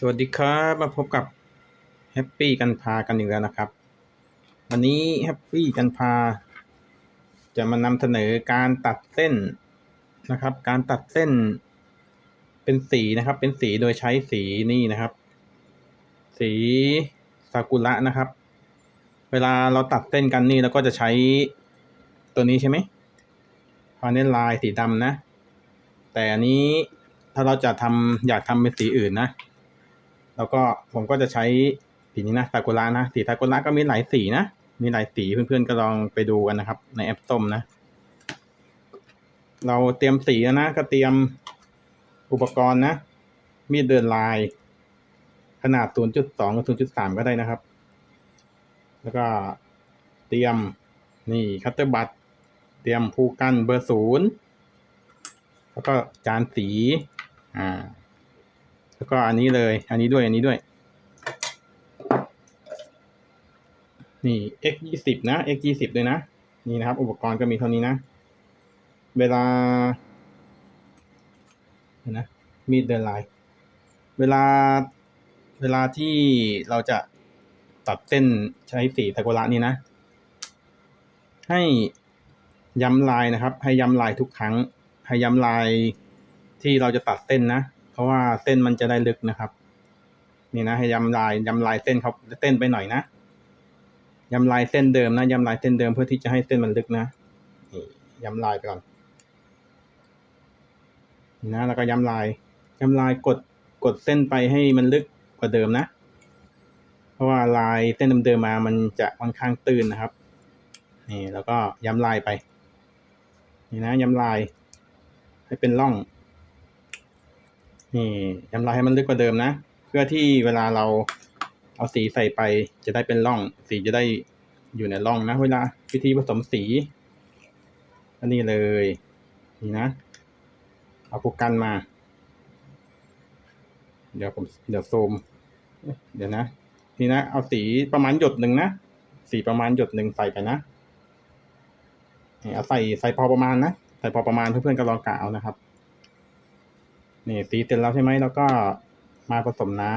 สวัสดีครับ มาพบกับแฮปปี้กันพากันอีกแล้วนะครับ วันนี้แฮปปี้กันพา จะมานำเสนอการตัดเส้นนะครับ การตัดเส้นเป็นสีนะครับ เป็นสีโดยใช้สีนี่นะครับ สีซากุระนะครับ เวลาเราตัดเส้นกันนี่เราก็จะใช้ตัวนี้ใช่ไหมพาเนลลายสีดำนะ แต่อันนี้ถ้าเราจะทำอยากทำเป็นสีอื่นนะ แล้วก็ผมก็จะใช้สีนี้นะซากุระนะสีซากุระก็มีหลายสีนะมีหลายสีเพื่อนๆก็ลองไปดูกันนะครับ ในแอปส้มนะ เราเตรียมสีแล้วนะก็เตรียมอุปกรณ์นะ มีดเดินลาย ขนาด 0.2 กับ 0.3 ก็ได้นะครับ แล้วก็เตรียมนี่คัตเตอร์บัตเตรียมภูกันเบอร์ศูนย์แล้วก็จานสี อ่า แล้วก็อันนี้เลย อันนี้ด้วย อันนี้ด้วย นี่ x ยี่สิบนะ x ยี่สิบด้วยนะ นี่นะครับ อุปกรณ์ก็มีเท่านี้นะ เวลาเห็นะ มีดเดินลาย เวลา เวลาที่เราจะตัดเส้นใช้สีตะกุระนี่นะ ให้ย้ำลายนะครับ ให้ย้ำลายทุกครั้ง ให้ย้ำลายที่เราจะตัดเส้นนะ เพราะว่าเส้นมันจะได้ลึกนะครับ นี่นะให้ย้ำลายย้ำลายเส้นเขาเส้นไปหน่อยนะย้ำลายเส้นเดิมนะย้ำลายเส้นเดิมเพื่อที่จะให้เส้นมันลึกนะนี่ย้ำลายไปก่อนนี่นะแล้วก็ย้ำลายย้ำลายกดกดเส้นไปให้มันลึกกว่าเดิมนะ เพราะว่าลายเส้นเดิมๆมามันจะค่อนข้างตื้นนะครับนี่แล้วก็ย้ำลายไป นี่นะย้ำลาย ให้เป็นร่อง นี่ย้ำลายให้มันลึกกว่าเดิมนะ เพื่อที่เวลาเราเอาสีใส่ไปจะได้เป็นร่อง สีจะได้อยู่ในร่องนะ เวลาวิธีผสมสี อันนี้เลย นี่นะ เอาผูกกันมา เดี๋ยวผมเดี๋ยวซูม เดี๋ยวนะ นี่นะ เอาสีประมาณหยดหนึ่งนะ สีประมาณหยดหนึ่งใส่ไปนะเอาใส่ใส่พอประมาณนะ ใส่พอประมาณเพื่อนๆก็ลองกะเอานะครับ นี่สีเสร็จแล้วใช่ไหมแล้วก็มาผสมน้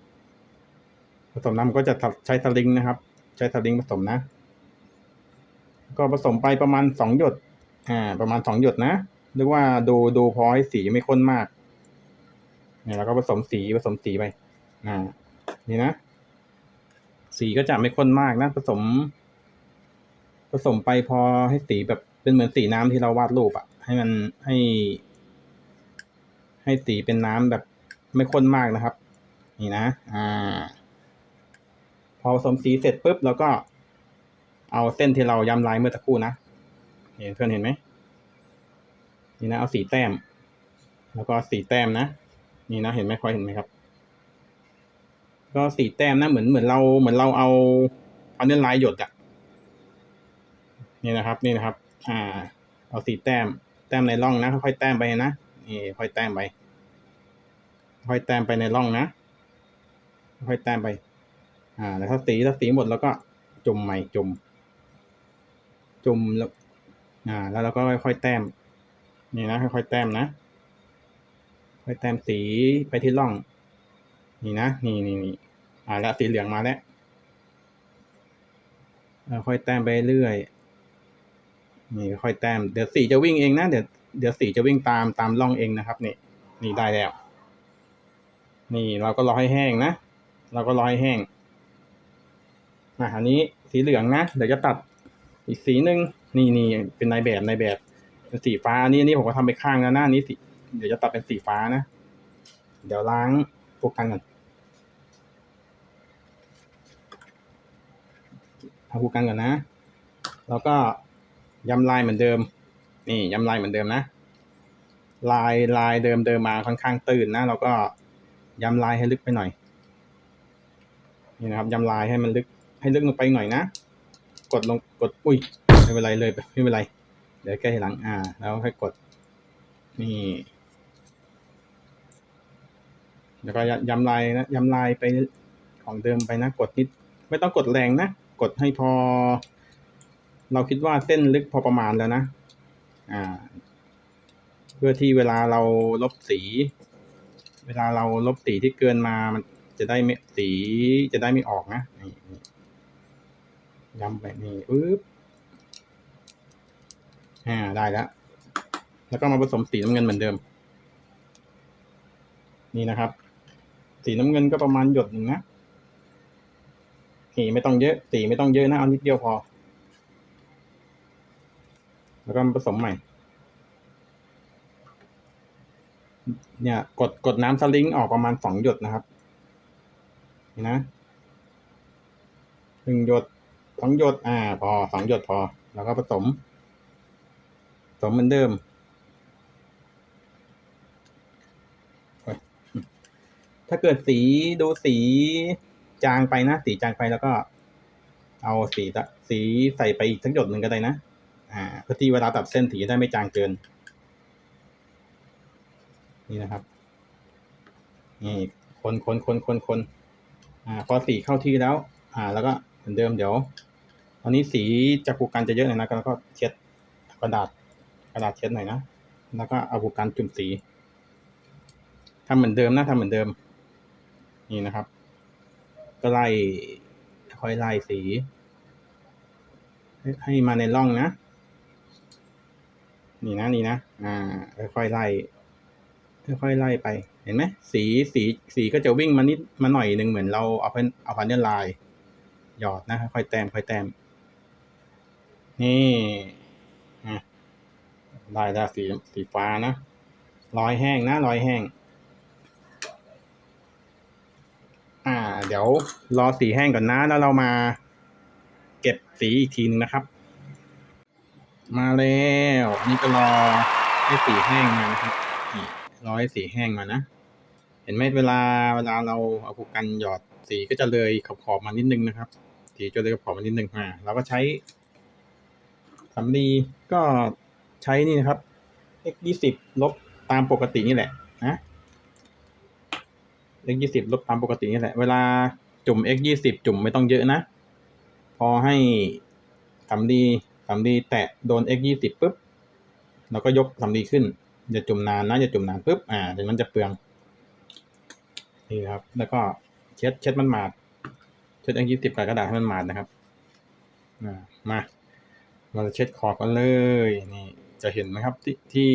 ำผสมน้ำก็จะใช้สลิงนะครับ ใช้สลิงผสมนะ ก็ผสมไปประมาณสองหยด อ่า ประมาณสองหยดนะเรียกว่าดูดูพอให้สีไม่ข้นมากเนี่ยแล้วก็ผสมสีผสมสีไป อ่า นี่นะ สีก็จะไม่ข้นมากนะ ผสม ผสมไปพอให้สีแบบเป็นเหมือนสีน้ำที่เราวาดรูปอะให้มันให้ ให้สีเป็นน้ำแบบไม่ข้นมากนะครับ นี่นะ อ่า พอผสมสีเสร็จปุ๊บเราก็เอาเส้นที่เราย้ำลายเมื่อสักครู่นะเห็นเพื่อนเห็นไหมนี่นะเอาสีแต้ม แล้วก็สีแต้มนะนี่นะเห็นไหมคอยเห็นไหมครับ ก็สีแต้มนะเหมือนเหมือนเราเหมือนเราเอาเอาเนื้อลายหยดอะนี่นะครับ นี่นะครับ อ่า เอาสีแต้ม แต้มในร่องนะค่อยๆแต้มไปนะ นี่ค่อยแต้มไปค่อยแต้มไปในร่องนะค่อยแต้มไป อ่าแล้วถ้าสีถ้าสีหมดแล้วก็จุ่มใหม่จุ่มจุ่มแล้วอ่า แล้วเราก็ค่อยๆแต้ม นี่นะค่อยๆแต้มนะ ค่อยแต้มสีไปที่ร่อง นี่นะนี่นี่นี่อ่าแล้วสีเหลืองมาแล้วค่อยแต้มไปเรื่อยนี่ค่อยแต้มเดี๋ยวสีจะวิ่งเองนะเดี๋ยว เดี๋ยวสีจะวิ่งตามตามร่องเองนะครับ นี่ นี่ได้แล้ว นี่เราก็รอให้แห้งนะ เราก็รอให้แห้งอะอันนี้สีเหลืองนะ เดี๋ยวจะตัดอีกสีหนึ่งนี่นี่เป็นนายแบบนายแบบเป็นสีฟ้าอันนี้อันนี้ผมก็ทำไปข้างแล้วหน้านี้สีเดี๋ยวจะตัดเป็นสีฟ้านะ เดี๋ยวล้างพวกกันก่อนทำพวกกันก่อนนะ แล้วก็ย้ำลายเหมือนเดิม นี่ย้ำลายเหมือนเดิมนะ ลายลายเดิมเดิมมาค่อนข้างตื่นนะ เราก็ย้ำลายให้ลึกไปหน่อย นี่นะครับย้ำลายให้มันลึกให้ลึกลงไปหน่อยนะ กดลงกดอุ้ยไม่เป็นไรเลยไม่เป็นไร เดี๋ยวแก้ทีหลังอ่า แล้วค่อยกด นี่ แล้วก็ย้ำลายนะย้ำลายไปของเดิมไปนะกดนิด ไม่ต้องกดแรงนะ กดให้พอ เราคิดว่าเส้นลึกพอประมาณแล้วนะ อ่า เพื่อที่เวลาเราลบสี เวลาเราลบสีที่เกินมามันจะได้ไม่สีจะได้ไม่ออกนะนี่ย้ำไปนี่ปึ๊บอ่าได้แล้ว แล้วก็มาผสมสีน้ำเงินเหมือนเดิม นี่นะครับ สีน้ำเงินก็ประมาณหยดหนึ่งนะสีไม่ต้องเยอะ สีไม่ต้องเยอะนะเอานิดเดียวพอ แล้วก็ผสมใหม่ เนี่ย กดกดน้ำสลิงออกประมาณสองหยดนะครับนี่นะหนึ่งหยดสองหยดอ่า พอสองหยดพอ แล้วก็ผสมผสมเหมือนเดิมถ้าเกิดสีดูสีจางไปนะ สีจางไปแล้วก็ เอาสีตะสีใส่ไปอีกสักหยดหนึ่งก็ได้นะ อ่าเพื่อที่เวลาตัดเส้นสีจะได้ไม่จางเกิน นี่นะครับ นี่คนคนคนคนคนอ่าพอสีเข้าที่แล้ว อ่า แล้วก็เหมือนเดิมเดี๋ยวตอนนี้สีจากผูกกันจะเยอะหน่อยนะแล้วก็เช็ดกระดาษกระดาษเช็ดหน่อยนะแล้วก็เอาผูกกันจุ่มสีทำเหมือนเดิมนะทำเหมือนเดิม นี่นะครับ ก็ไล่ค่อยไล่สี ให้มาในร่องนะ นี่นะนี่นะอ่าค่อยๆไล่ค่อยๆไล่ไป เห็นไหมสีสีสีก็จะวิ่งมานิดมาหน่อยหนึ่งเหมือนเราเอาเพนเอาพันเนลไลน์หยอดนะค่อยแต้มค่อยแต้มนี่อะได้แล้วสีสีฟ้านะรอยแห้งนะรอยแห้ง อ่า เดี๋ยวรอสีแห้งก่อนนะแล้วเรามา เก็บสีอีกทีนึงนะครับ มาแล้วนี่ก็รอให้สีแห้งมานะครับนี่รอให้สีแห้งมานะ เห็นไหมเวลาเวลาเราเอาผูกกันหยอดสีก็จะเลยขอบขอบๆมานิดนึงนะครับ สีจะเลยขอบขอบมานิดนึงอ่าเราก็ใช้สำลีก็ใช้นี่นะครับ x ยี่สิบลบตามปกตินี่แหละนะ x ยี่สิบลบตามปกตินี่แหละ เวลาจุ่ม x ยี่สิบจุ่มไม่ต้องเยอะนะ พอให้สำลี สำลีแตะโดน x ยี่สิบปุ๊บเราก็ยกสำลีขึ้นอย่าจุ่มนานนะอย่าจุ่มนานปุ๊บอ่าเดี๋ยวมันจะเปลืองนี่ครับ แล้วก็เช็ดเช็ดมันหมาดเช็ด x ยี่สิบกับกระดาษให้มันหมาดนะครับอ่ามาเราจะเช็ดขอบกันเลยนี่จะเห็นไหมครับที่ที่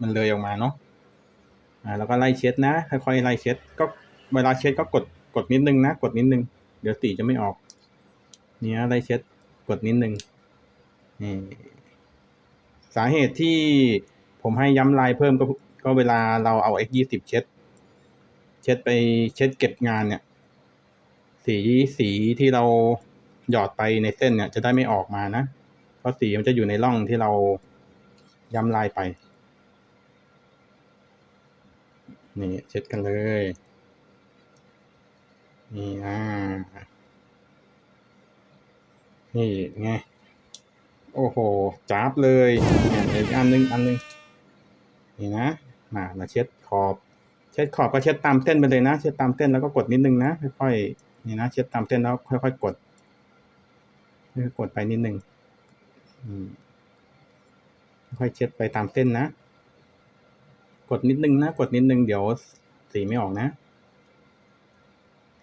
มันเลยออกมาเนาะอ่าแล้วก็ไล่เช็ดนะค่อยๆไล่เช็ดก็เวลาเช็ดก็กดกดนิดนึงนะ กดนิดนึง เดี๋ยวสีจะไม่ออก เนี่ยไล่เช็ดกดนิดนึง นี่สาเหตุที่ผมให้ย้ำลายเพิ่มก็ก็เวลาเราเอา x ยี่สิบเช็ด เช็ดไปเช็ดเก็บงานเนี่ย สีสีที่เราหยอดไปในเส้นเนี่ย จะได้ไม่ออกมานะ เพราะสีมันจะอยู่ในร่องที่เราย้ำลายไป นี่เช็ดกันเลย นี่อ่า นี่ไง โอ้โหจ้าบเลยเอียอีกอันนึงอันนึงนี่นะมามาเช็ดขอบ เช็ดขอบก็เช็ดตามเส้นไปเลยนะ เช็ดตามเส้นแล้วก็กดนิดนึงนะค่อยๆนี่นะเช็ดตามเส้นแล้วค่อยๆกดกดไปนิดนึงค่อยเช็ดไปตามเส้นนะ กดนิดนึงนะ กดนิดนึงเดี๋ยวสีไม่ออกนะ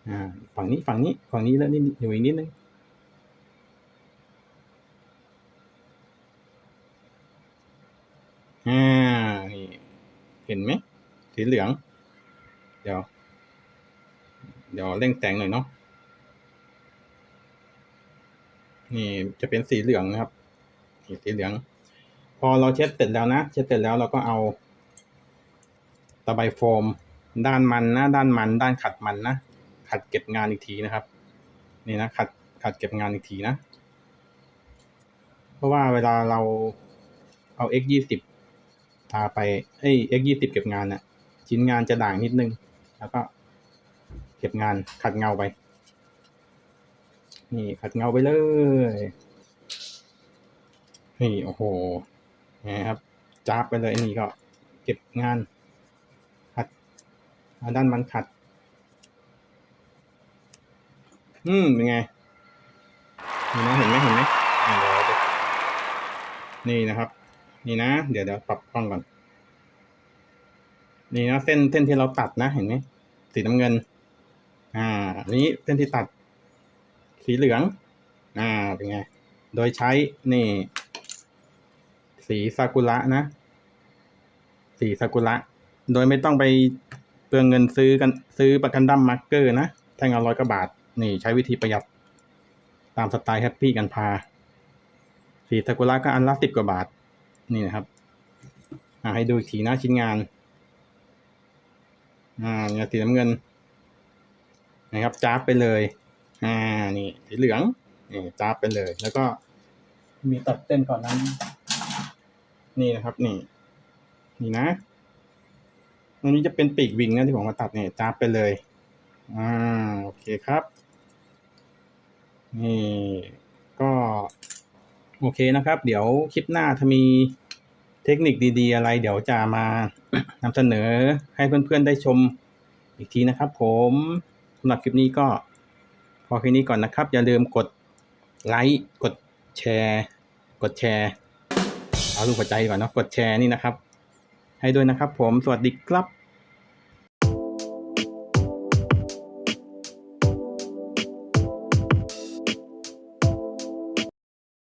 อ่า ฝั่งนี้ฝั่งนี้ฝั่งนี้แล้วนี่อยู่อีกนิดนึง อ่า นี่ เห็นไหมสีเหลือง เดี๋ยว เดี๋ยวเร่งแสงหน่อยเนาะนี่จะเป็นสีเหลืองนะครับนี่สีเหลือง พอเราเช็ดเสร็จแล้วนะ เช็ดเสร็จแล้วเราก็เอาตะไบโฟม ด้านมันนะ ด้านมัน ด้านขัดมันนะ ขัดเก็บงานอีกทีนะครับ นี่นะขัดขัดเก็บงานอีกทีนะ เพราะว่าเวลาเราเอา x ยี่สิบ ทาไปเอ้ย x ยี่สิบเก็บงานน่ะ ชิ้นงานจะด่างนิดนึง แล้วก็ เก็บงานขัดเงาไป นี่ขัดเงาไปเลย นี่โอ้โหนะครับจ้าบไปเลยนนี้ก็เก็บงานขัดด้านมันขัด อืมเป็นไงเห็นไหมเห็นไหมเดี๋ยวเดี๋ยวนี่นะครับ นี่นะ เดี๋ยวเดี๋ยวปรับกล้องก่อน นี่นะเส้นเส้นที่เราตัดนะเห็นไหมสีน้ำเงิน อ่าอันนี้เส้นที่ตัด สีเหลือง อ่าเป็นไง โดยใช้นี่ สีซากุระนะ สีซากุระ โดยไม่ต้องไปเปลืองเงินซื้อกันซื้อประกันดั้มมาร์กเกอร์นะแท่งละร้อยกว่าบาท นี่ใช้วิธีประหยัดตามสไตล์แฮปปี้กันพา สีซากุระก็อันละสิบกว่าบาท นี่นะครับให้ดูอีกทีนะชิ้นงาน อ่าเนี่ยสีน้ำเงิน นะครับจ้าบไปเลย อ่า นี่สีเหลือง นี่จ้าบไปเลย แล้วก็มีตัดเส้นก่อนนั้น นี่นะครับ นี่ นี่นะอันนี้จะเป็นปีกวิงนะที่ผมมาตัดเนี่ยจ้าบไปเลย อ่า โอเคครับ นี่ ก็ โอเคนะครับ เดี๋ยวคลิปหน้าถ้ามีเทคนิคดี ๆ อะไร เดี๋ยวจะมานำเสนอให้เพื่อนๆได้ชมอีกทีนะครับ ผมสำหรับคลิปนี้ก็พอแค่นี้ก่อนนะครับ อย่าลืมกดไลค์กดแชร์ กดแชร์ เอารูปหัวใจก่อนเนาะกดแชร์นี่นะครับ ให้ด้วยนะครับ ผมสวัสดีครับ